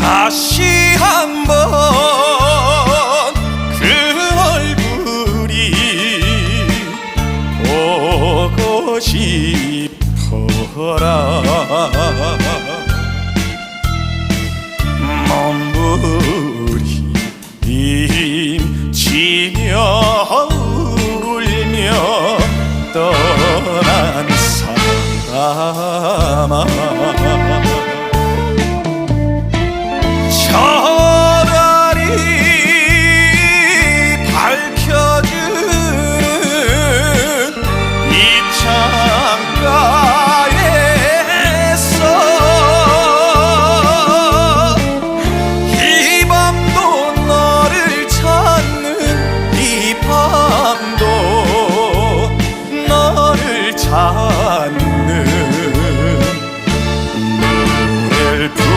다시 한번 그 얼굴이 보고 싶어라. 몸부림 지며 울며 떠난 사람. 찾는